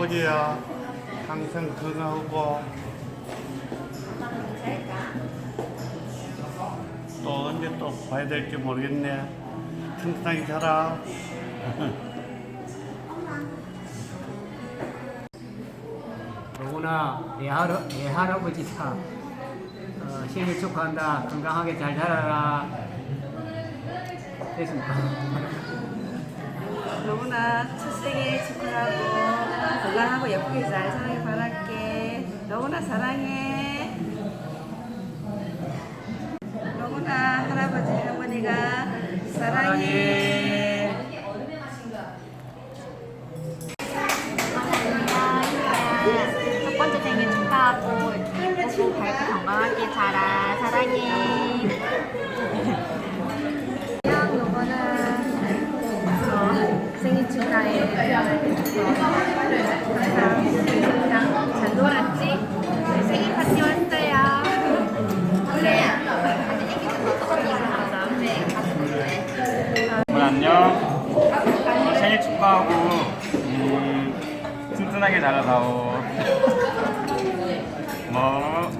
할아버지야 항상 건강하고 또 언제 또 봐야 될지 모르겠네 튼튼하게 자라 영훈아, 내, 할아, 내 할아버지다. 어, 생일 축하한다. 건강하게 잘 자라라. 됐습니까? 너무나 첫 생일 축하하고 건강하고 예쁘게 잘 살길 바랄게. 너무나 사랑해. 너무나 할아버지 할머니가 사랑해. 첫 번째 생일 축하하고 예쁘고 밝고 건강하게 자라 사랑해 안녕 어, 생일 축하해 항상 안녕. 어, 생일 축하하고 음, 튼튼하게 자라다오. 뭐.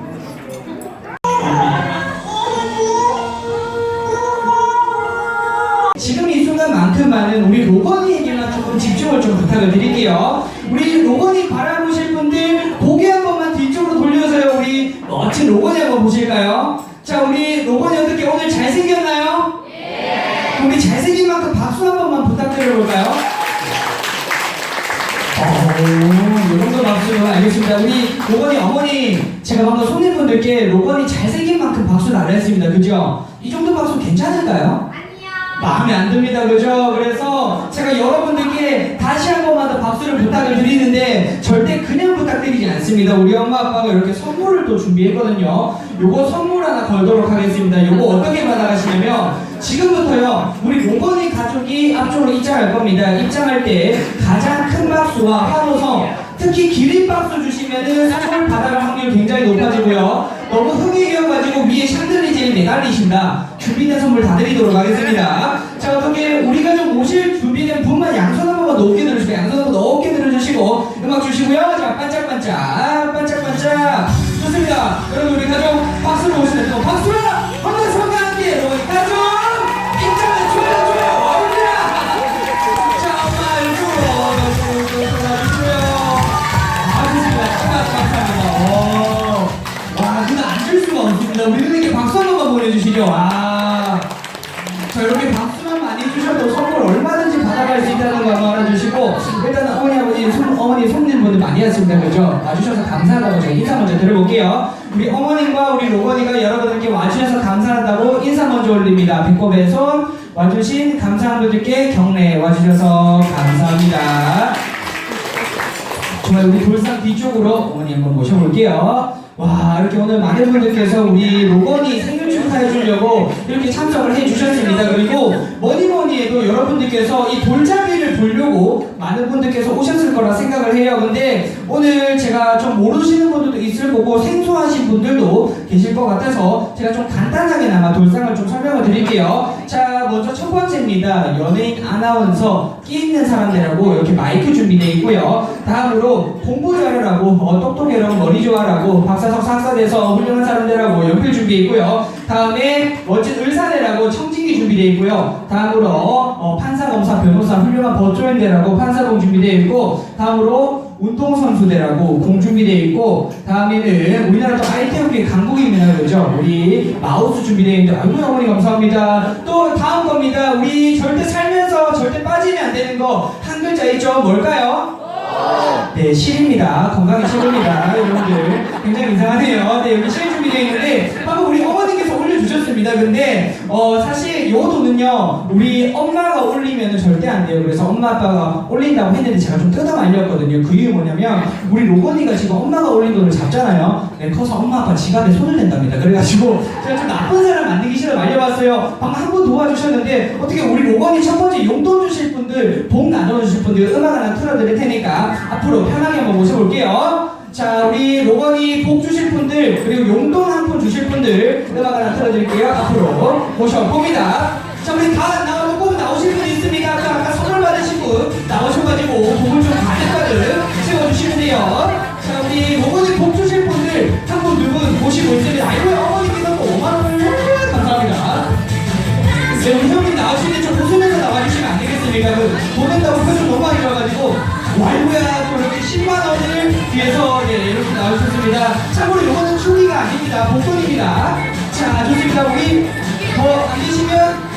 지금 이 순간만큼만은 우리 로건이에게만 조금 집중을 좀 부탁을 드릴게요. 우리 로건이 바라보실 분들 고개 한 번만 뒤쪽으로 돌려서요. 우리 멋진 로건이 한번 보실까요? 자, 우리 로건이 어떻게 오늘 잘생겼나요? 네. 우리 잘생긴 만큼 박수 한 번만 부탁드려볼까요? 어, 이 정도 박수 알겠습니다. 우리 로건이 어머니 제가 방금 손님분들께 로건이 잘생긴 만큼 박수 달라 했습니다. 그죠? 이 정도 박수 괜찮을까요? 마음에 안 듭니다. 그죠? 그래서 제가 여러분들께 다시 한 번만 더 박수를 부탁을 드리는데 절대 그냥 부탁드리지 않습니다. 우리 엄마 아빠가 이렇게 선물을 또 준비했거든요. 요거 선물 하나 걸도록 하겠습니다. 요거 어떻게 받아가시냐면 지금부터요. 우리 로건이 가족이 앞쪽으로 입장할 겁니다. 입장할 때 가장 큰 박수와 환호성 특히 기립 박수 주시면은 선물 받아갈 확률 굉장히 높아지고요. 너무 흥이여가지고 위에 샹들리제에 매달리신다. 준비된 선물 다 드리도록 하겠습니다. 자, 어떻게 우리 가족 오실 준비된 분만 양손 한 번만 높게 들어주시고, 양손 한 번 높게 들어주시고, 음악 주시고요. 자, 반짝반짝, 반짝반짝. 좋습니다. 여러분, 우리 가족 박수로 또 박수로! 그죠? 와주셔서 감사하다고 제가 인사 먼저 드려볼게요. 우리 어머님과 우리 로건이가 여러분들께 와주셔서 감사하다고 인사 먼저 올립니다. 배꼽에 손 와주신 감사한 분들께 경례 와주셔서 감사합니다. 정말 우리 돌상 뒤쪽으로 어머니 한번 모셔볼게요. 와 이렇게 오늘 많은 분들께서 우리 로건이 생일 축하해 주려고 이렇게 참석을 해 주셨습니다. 그리고 해도 여러분들께서 이 돌잡이를 보려고 많은 분들께서 오셨을 거라 생각을 해요. 근데 오늘 제가 좀 모르시는 분들도 있을 거고 생소하신 분들도 계실 것 같아서 제가 좀 간단하게나마 돌상을 좀 설명을 드릴게요. 자 먼저 첫 번째입니다. 연예인 아나운서 끼 있는 사람들하고 이렇게 마이크 준비되어 있고요. 다음으로 공부 잘하라고 어, 똑똑해라고 머리 좋아라고 박사석 상사돼서 훌륭한 사람들하고 연필 준비되어 있고요. 다음에 멋진 의사들하고 청진기 준비되어 있고요. 다음으로 어, 판사, 검사, 변호사 훌륭한 법조인들하고 판사봉 준비되어 있고 다음으로 운동선수들하고 공 준비되어 있고 다음에는 우리나라 또 IT 업계 강국입니다 그죠 우리 마우스 준비되어 있는데 아이고 어머니 감사합니다 또 다음 겁니다 우리 절대 살면서 절대 빠지면 안 되는 거 한 글자 있죠 뭘까요? 네, 실입니다. 건강이 최고입니다. 여러분들. 굉장히 이상하네요. 네, 여기 시행 준비되어 있는데, 방금 우리 어머니 올려주셨습니다. 근데, 어, 사실 요 돈은요, 우리 엄마가 올리면 절대 안 돼요. 그래서 엄마, 아빠가 올린다고 했는데 제가 좀 뜯어 말렸거든요. 그 이유 뭐냐면, 우리 로건이가 지금 엄마가 올린 돈을 잡잖아요. 네, 커서 엄마, 아빠 지갑에 손을 댄답니다. 그래가지고, 제가 좀 나쁜 사람 만들기 싫어 말려봤어요. 방금 한분 도와주셨는데, 어떻게 우리 로건이 첫 번째 용돈 주실 분들, 복 나눠주실 분들, 음악 하나 틀어드릴 테니까, 앞으로 편하게 한번 모셔볼게요. 자, 우리 로건이 복 주실 분들, 그리고 용돈 한 푼 주실 분들, 음악 하나 틀어드릴게요. 앞으로 모셔봅니다. 자, 우리 다 나오고 꼭 나오실 분 있습니다. 아까, 아까 선물 받으신 분 나오셔가지고 복을 좀 가득가득 채워주시면 돼요. 자, 우리 로건이 복 주실 분들 한 분, 두분 모시고 있습니다. 아이고, 어머니께서 또 5만원을 감사합니다. 네, 우리 형님 나오시는데 좀 웃으면서 나와주시면 안 되겠습니까? 그, 보낸다고 표정 너무 많이 나와가지고, 와이고야, 또 이렇게 10만원을 위해서, 네, 이렇게 나오셨습니다. 참고로 이거는 충기가 아닙니다. 복돈입니다. 자, 좋습니다. 우리 더안 계시면,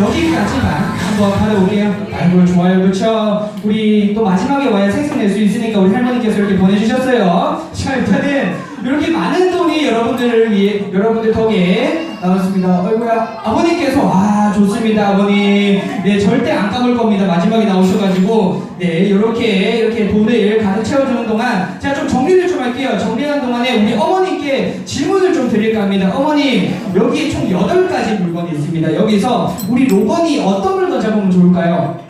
여기까지만 한번 받아볼게요. 아이고, 좋아요. 그렇죠. 우리 또 마지막에 와야 생색 낼수 있으니까 우리 할머니께서 이렇게 보내주셨어요. 자, 일단은, 이렇게 많은 돈이 여러분들을 위해, 여러분들 덕에 나왔습니다. 어이구야. 아버님께서, 아, 좋습니다, 아버님. 네, 절대 안 까볼 겁니다. 마지막에 나오셔가지고, 네, 이렇게, 이렇게 돈을 가득 채워주는 동안, 제가 좀 정리를 좀 할게요. 정리하는 동안에 우리 어머님께 질문을 좀 드릴까 합니다. 어머님, 여기 총 8가지 물건이 있습니다. 여기서 우리 로건이 어떤 물건 잡으면 좋을까요?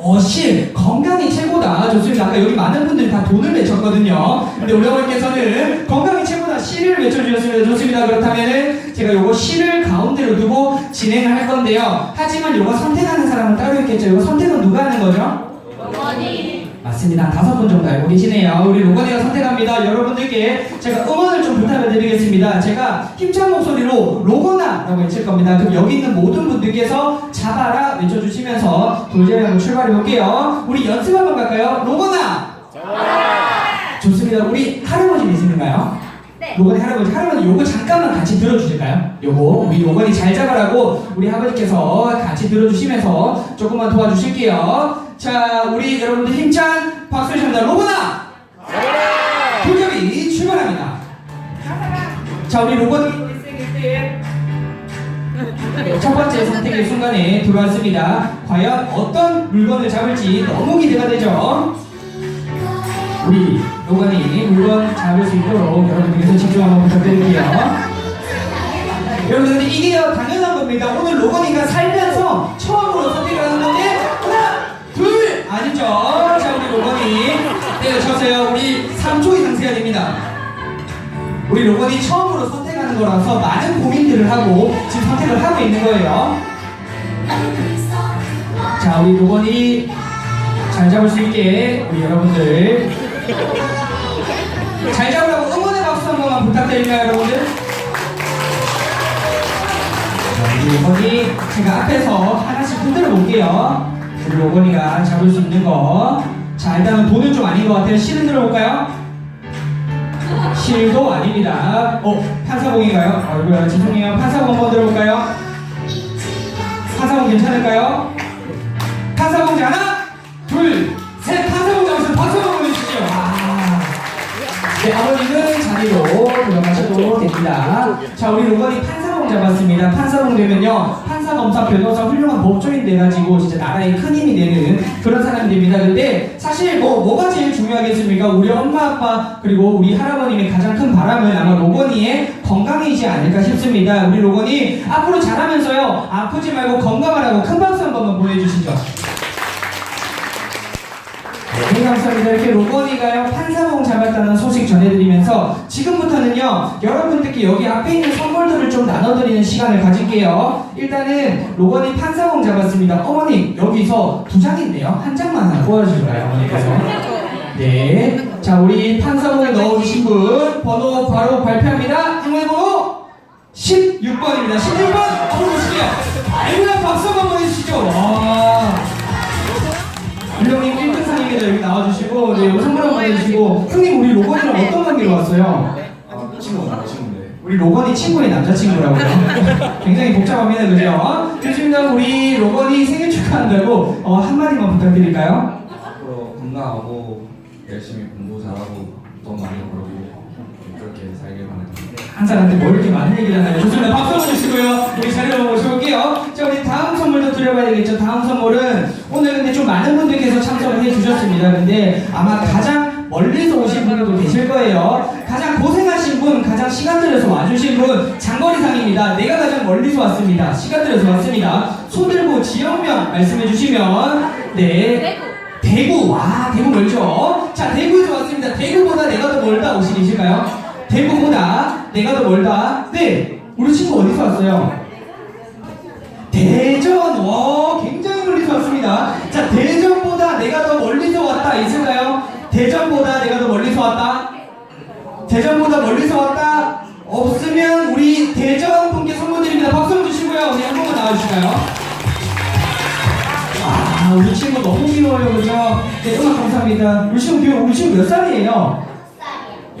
어, 실, 건강이 최고다. 좋습니다. 아까 여기 많은 분들이 다 돈을 외쳤거든요. 근데 우리 어머니께서는 건강이 최고다. 실을 외쳐주셨습니다. 좋습니다. 그렇다면은 제가 요거 실을 가운데로 두고 진행을 할 건데요. 하지만 요거 선택하는 사람은 따로 있겠죠. 요거 선택은 누가 하는 거죠? 맞습니다. 한 다섯 분 정도 알고 계시네요. 우리 로건이가 선택합니다. 여러분들께 제가 응원을 좀 부탁을 드리겠습니다. 제가 힘찬 목소리로 로건아라고 외칠 겁니다. 그럼 여기 있는 모든 분들께서 잡아라 외쳐주시면서 돌제를 한번 출발해 볼게요. 우리 연습 한번 갈까요? 로건아! 좋습니다. 우리 할아버지 계시는가요? 네. 로건이 할아버지, 할아버지 요거 잠깐만 같이 들어주실까요? 요거 우리 로건이 잘 잡아라고 우리 아버지께서 같이 들어주시면서 조금만 도와주실게요. 자, 우리 여러분들 힘찬 박수 주십니다. 로건아! 돌잡이 출발합니다. 자, 우리 로건이 네, 첫 번째 선택의 순간에 들어왔습니다. 과연 어떤 물건을 잡을지 너무 기대가 되죠? 우리 로건이 물건 잡을 수 있도록 여러분들께서 집중 한번 부탁드릴게요. 여러분들 이게 당연한 겁니다. 오늘 로건이가 살면서 처음으로 선택을 하는 아니죠? 자 우리 로건이 때려쳤어요. 우리 3초 이상 세야 됩니다. 우리 로건이 처음으로 선택하는 거라서 많은 고민들을 하고 지금 선택을 하고 있는 거예요. 자 우리 로건이 잘 잡을 수 있게 우리 여러분들 잘 잡으라고 응원의 박수 한 번만 부탁드릴까요 여러분들? 자, 우리 로건이 제가 앞에서 하나씩 흔들어 볼게요 우리 로건이가 잡을 수 있는 거 자 일단은 돈은 좀 아닌 것 같아요 실은 들어볼까요? 실도 아닙니다 어? 판사봉인가요? 아이고야 죄송해요 판사봉 한번 들어볼까요? 판사봉 괜찮을까요? 판사봉지 하나 둘 셋 판사봉 잡으세요 박수 한번 보내주시죠 와. 네, 아버님은 자리로 돌아가셔도 됩니다. 자, 우리 로건이 판사봉 잡았습니다. 판사봉 되면요, 검사, 변호사, 훌륭한 법조인 돼가지고 진짜 나라에 큰 힘이 되는 그런 사람이 됩니다. 근데 사실 뭐, 뭐가 제일 중요하겠습니까? 우리 엄마, 아빠, 그리고 우리 할아버님의 가장 큰 바람은 아마 로건이의 건강이지 않을까 싶습니다. 우리 로건이 앞으로 자라면서요, 아프지 말고 건강하라고 큰 박수 한 번만 보내주시죠. 네, 감사합니다. 이렇게 로건이가요 판사봉 잡았다는 소식 전해드리면서 지금부터는요 여러분들께 여기 앞에 있는 선물들을 좀 나눠드리는 시간을 가질게요. 일단은 로건이 판사봉 잡았습니다. 어머님 여기서 두 장인데요 한 장만 하나 뽑아주실까요 어머니께서? 네. 자 우리 판사봉에 넣어주신 분 번호 바로 발표합니다. 행운의 번호 16번입니다. 16번 한번 보실게요. 아이고야 박수 한번 보내주시죠. 와. 일령님 1등상입니다. 여기 나와주시고, 네, 여기 선물 한번 보내주시고. 형님, 우리 로건이랑 어떤 관계로 왔어요? 친구가 친구인데 우리 로건이 친구의 남자친구라고요. 굉장히 복잡합니다, 그죠? 좋습니다. 우리 로건이 생일 축하한다고 어, 한마디만 부탁드릴까요? 앞으로 건강하고 열심히 공부 잘하고 돈 많이 벌고 한 사람한테 뭐 이렇게 많은 얘기를 하나요? 좋습니다. 박수 한번 주시고요. 우리 자리로 모셔볼게요. 자, 우리 다음 선물도 드려봐야 되겠죠. 다음 선물은 오늘 근데 좀 많은 분들께서 참석을 해주셨습니다. 근데 아마 가장 멀리서 오신 분들도 계실 거예요. 가장 고생하신 분, 가장 시간 들여서 와주신 분, 장거리상입니다. 내가 가장 멀리서 왔습니다. 시간 들여서 왔습니다. 손 들고 지역명 말씀해 주시면, 네. 대구. 와, 대구 멀죠? 자, 대구에서 왔습니다. 대구보다 내가 더 멀다 혹시 계실까요? 대구보다 내가 더 멀다. 네. 우리 친구 어디서 왔어요? 대전. 와, 굉장히 멀리서 왔습니다. 자, 대전보다 내가 더 멀리서 왔다. 있을까요? 대전보다 내가 더 멀리서 왔다. 대전보다 멀리서 왔다. 없으면 우리 대전 분께 선물 드립니다. 박수 한번 주시고요. 우리 한 번만 나와주실까요? 아, 우리 친구 너무 귀여워요, 그죠? 네, 음악 감사합니다. 우리 친구. 우리 친구 몇 살이에요?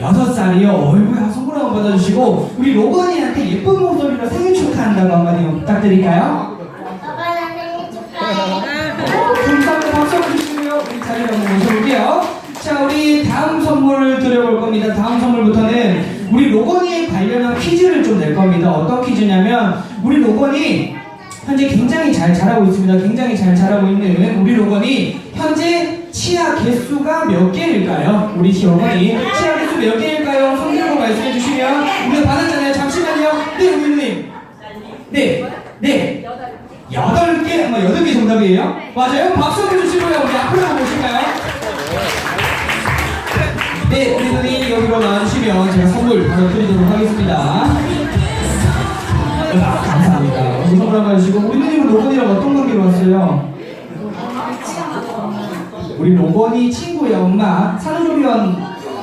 여섯 살이요. 어이구야, 선물 한번 받아주시고, 우리 로건이한테 예쁜 목소리로 생일 축하한다고 한마디 부탁드릴까요? 오빠나 생일 축하해. 어, 감사합니다. 박수 한번 주시고요. 우리 자리로 한번 모셔볼게요. 자, 우리 다음 선물을 드려볼 겁니다. 다음 선물부터는 우리 로건이에 관련한 퀴즈를 좀 낼 겁니다. 어떤 퀴즈냐면, 우리 로건이 현재 굉장히 잘 자라고 있습니다. 굉장히 잘 자라고 있는 우리 로건이 현재 치아 개수가 몇 개일까요? 우리 로건이 치아 개수 몇 개일까요? 손 들고 말씀해 주시면 우리가 받았잖아요. 잠시만요. 네, 우리 누님. 네, 네. 여덟 개, 아마 여덟 개 정답이에요? 맞아요? 박수 한번 주시고요. 우리 앞으로 보실까요? 네, 우리 누님 여기로 나와주시면 제가 선물 바로 드리도록 하겠습니다. 아, 감사합니다. 우리 선물 한번 주시고 우리 누님은 로건이랑 어떤 관계로 왔어요? 우리 로건이 친구의 엄마 산후조리원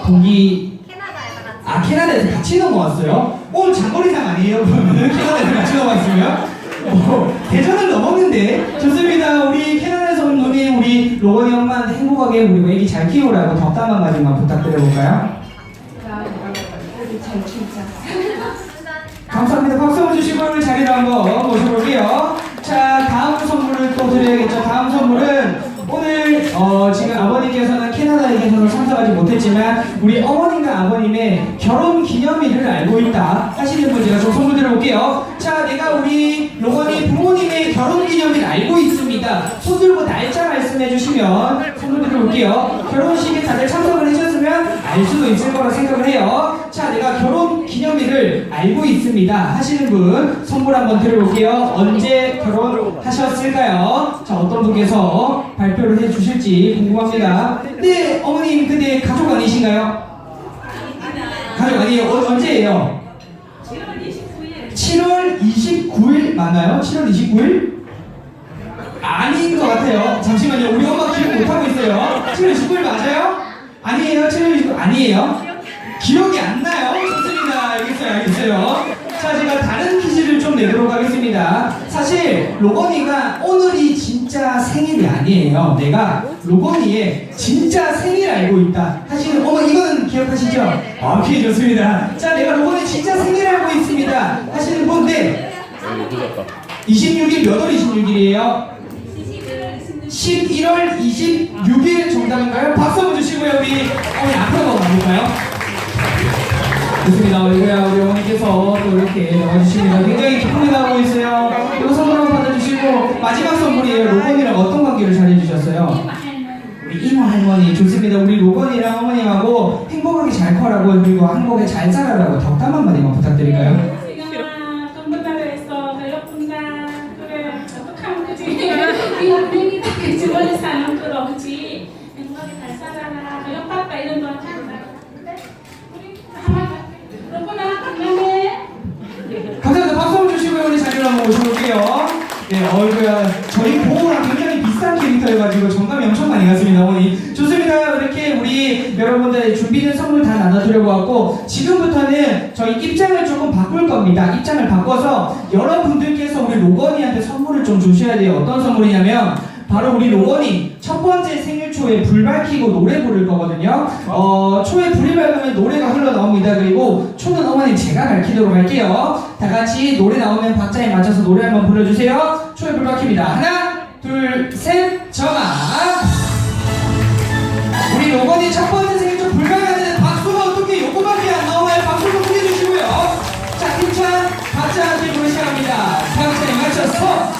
동기. 아 캐나다에서 같이 넘어왔어요? 오늘 장거리상 아니에요? 그러면 캐나다에서 같이 넘어왔으면? 어, 대전을 넘었는데 좋습니다 우리 캐나다에서 온 누님 우리 로건이 엄마한테 행복하게 우리 애기 잘 키우라고 덕담 한 마디만 부탁드려볼까요? 감사합니다 박수 한번 주시고 우리 자리로 한번 모셔볼게요 자 다음 선물을 또 드려야겠죠 다음 선물은 오늘 어, 지금 아버님께서는 캐나다에 계셔서 참석하지 못했지만 우리 어머님과 아버님의 결혼 기념일을 알고 있다 하시는 분 제가 좀 선물 드려볼게요. 자 내가 우리 로건이 부모님의 결혼 기념일 알고 있습니다. 손 들고 날짜 말씀해 주시면 선물 드려볼게요. 결혼식에 다들 참석을 하셨으면 알 수도 있을 거라 생각을 해요. 자 내가 결혼 기념일을 알고 있습니다. 하시는 분 선물 한번 드려볼게요. 언제 결혼하셨을까요? 자 어떤 분께서 발표를 해 주실지 궁금합니다. 네 어머님 근데 가족 아니신가요? 가족 아니에요. 어, 언제예요? 7월 29일 맞나요? 7월 29일? 아닌 것 같아요. 잠시만요. 우리 엄마 기억 못하고 있어요. 7월 29일 맞아요? 아니에요. 7월 29일 아니에요. 기억이 안 나요. 좋습니다. 알겠어요. 알겠어요. 자, 제가 다른 퀴즈를 좀 내도록 하겠습니다. 사실 로건이가 오늘이 진짜 생일이 아니에요. 내가 로건이의 진짜 생일 알고 있다. 사실은 어머 이거는 기억하시죠? 아, 오케이 좋습니다. 자, 내가 로건이 진짜 생일 알고 있습니다. 하시는 분들 26일 몇 월 26일이에요? 11월 26일 정답인가요? 박수 한번 주시고요. 우리 어머니 앞으로 가볼까요? 좋습니다. 우리 어머니께서 또 이렇게 나와주십니다. 굉장히 기쁨이 나고 있어요. 이거 선물 한번 받아주시고 마지막 선물이에요. 로건이랑 어떤 관계를 잘해주셨어요? 우리 이모 할머니 좋습니다. 우리 로건이랑 어머님하고 행복하게 잘 커라고 그리고 행복에 잘 자라라고 덕담 한마디만 부탁드릴까요? 지금아 돈벌다에서 배고픈다 그래 어떡하면 그지 이 은행이다 그 주변에 사는 거로 그지 행복하게 잘 살아라 배고팠다 이런 거 하지 마 우리 하나 로구나 건강해 감사합니다. 박수 한번 주시고요. 우리 자리로 한번 모셔볼게요. 네, 어이구야. 저희 보호랑 굉장히 비싼 캐릭터여가지고 정감이 엄청 많이 갔습니다, 어머니. 좋습니다. 이렇게 우리 여러분들 준비된 선물 다 나눠드려고 왔고, 지금부터는 저희 입장을 조금 바꿀 겁니다. 입장을 바꿔서 여러분들께서 우리 로건이한테 선물을 좀 주셔야 돼요. 어떤 선물이냐면, 바로 우리 로건이 첫 번째 생일 초에 불 밝히고 노래 부를 거거든요. 어, 초에 불이 밝으면 노래가 흘러나옵니다. 그리고 초는 어머니 제가 밝히도록 할게요. 다 같이 노래 나오면 박자에 맞춰서 노래 한번 불러주세요. 초에 불 밝힙니다. 하나, 둘, 셋, 전화. 우리 로건이 첫 번째 생일 초 불발하는 박수가 어떻게 요거밖에 안 나오나요? 박수 좀 해주시고요. 자, 팀찬 박자 함께 부르시랍니다. 박자에 맞춰서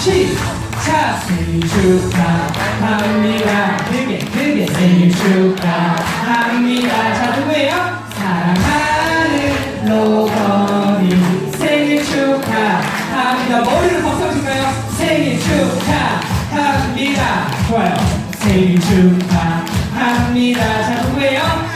시 자 생일 축하합니다 크게 크게 생일 축하합니다 자 누구예요? 사랑하는 로건이 생일 축하합니다 머리를 벗어줄까요? 생일 축하합니다 좋아요 생일 축하합니다 자 누구예요?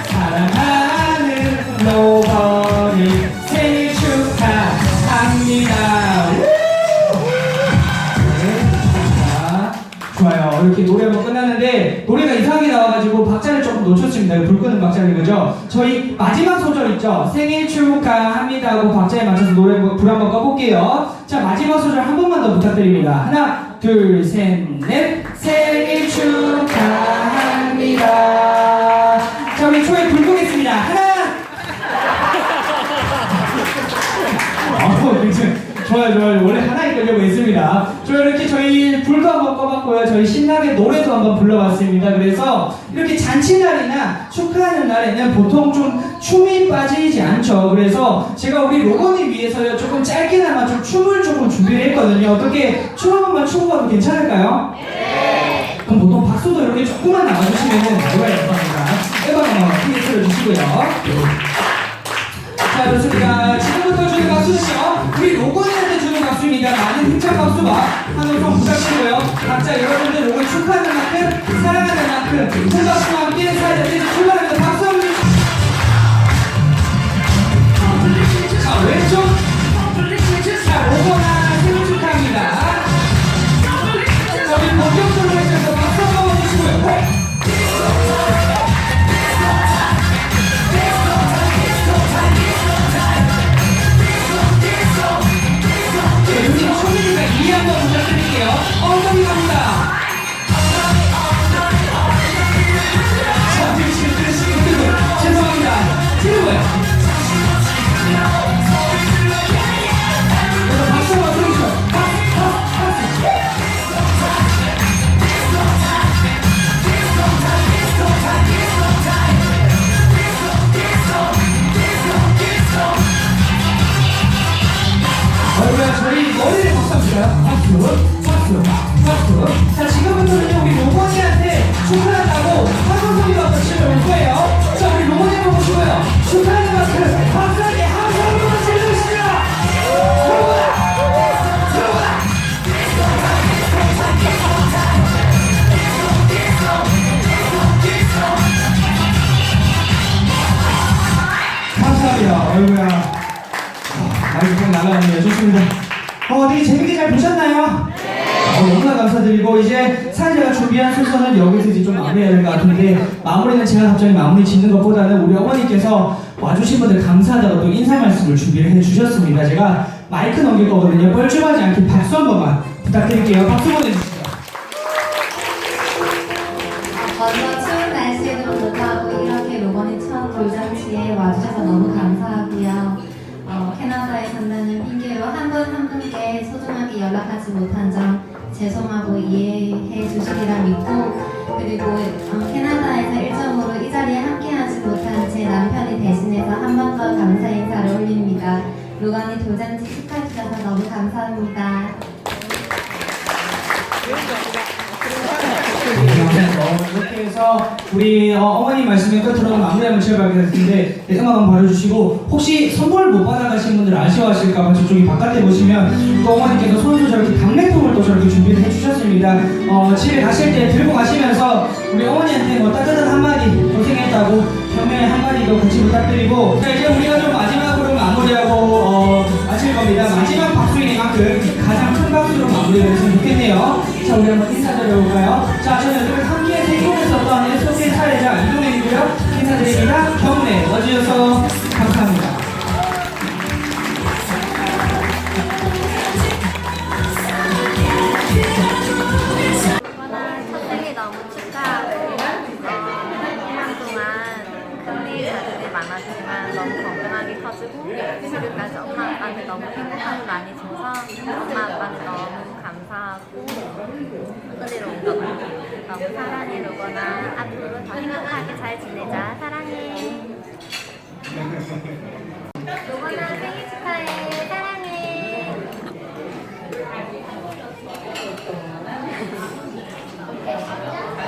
조금 놓쳤습니다. 불 끄는 박자는 거죠. 저희 마지막 소절 있죠. 생일 축하합니다 하고 박자에 맞춰서 노래 불 한번 꺼볼게요. 자 마지막 소절 한 번만 더 부탁드립니다. 하나, 둘, 셋, 넷. 생일 축하합니다. 자 우리 초에 불 끄겠습니다. 하나. 어, 굉장히 좋아요, 좋아요. 원래 하나 이끌려고 했습니다. 저 이렇게 저희 불도 한번 꺼봤고요. 저희 신나게 노래도 한번 불러봤습니다. 그래서 이렇게 잔치날이나 축하하는 날에는 보통 좀 춤이 빠지지 않죠. 그래서 제가 우리 로건을 위해서요. 조금 짧게나마 좀 춤을 조금 준비를 했거든요. 어떻게 춤 한 번만 추고 가도 괜찮을까요? 네. 그럼 보통 박수도 이렇게 조금만 나와주시면은 정말 감사합니다. 음악 한번 크게 틀어주시고요. 자 좋습니다. 지금부터 주는 박수는요. 우리 로건이한테 박수입니다. 많은 힘찬 박수와 한번 좀 부탁드리고요. 각자 여러분들 로건 축하하는 만큼 사랑하는 만큼 큰 박수와 함께 사회자들이 출발합니다. 박수 한번 주시죠. 자 왼쪽 자 로건아 엉덩이 갑니다. 죄송합니다. 박수 같은데 마무리는 제가 갑자기 마무리 짓는 것보다는 우리 어머니께서 와주신 분들 감사하다고 또 인사 말씀을 준비를 해주셨습니다. 제가 마이크 넘길 거거든요. 뻘쭘하지 않게 박수 한 번만 부탁드릴게요. 박수 보내주시죠. 먼저 추운 날씨에도 불구하고 이렇게 로건이 첫 돌잔치에 와주셔서 너무 감사하고요. 어, 캐나다에 간다는 핑계로 한 분 한 분께 소중하게 연락하지 못한 점 죄송하고 이해해 주시리라 믿고 그리고 어, 캐나다에서 일정으로 이 자리에 함께하지 못한 제 남편이 대신해서 한번더 감사 인사를 올립니다. 로건이 돌잔치 축하해 주셔서 너무 감사합니다. 어, 이렇게 해서 우리 어, 머니 말씀의 끝으로 마무리 한번 지어봐야 되는데 네, 음악 한번 봐주시고 혹시 선물 못 받아가신 분들 아쉬워하실까봐 저쪽이 바깥에 보시면 또 어머니께서 손수 저렇게 답례품을 또 저렇게 준비를 해주셨습니다. 어, 집에 가실 때 들고 가시면서 우리 어머니한테 뭐 따뜻한 한마디 고생했다고 격려의 한마디도 같이 부탁드리고 자 이제 우리가 좀 마지막으로 마무리하고 어, 마칠 겁니다. 마지막 박수이니만큼 가장 큰 박수로 마무리를 했으면 좋겠네요. 자 우리 한번 인사드려볼까요? 자 저는 오늘 함께 생존했었던 SOK 사회자 이동현이고요. 인사드립니다. 경례 와주셔서 감사합니다. 어, 너무 건강 와주고 시술을 까지 엄마 아빠한테 너무 행복함을 많이 줘서 엄마 아빠한테 너무 감사하고 흔들리러 온 거고 너무 사랑해 로거나. 앞으로 더 행복하게 잘 지내자. 사랑해. 로거나 생일 축하해. 사랑해.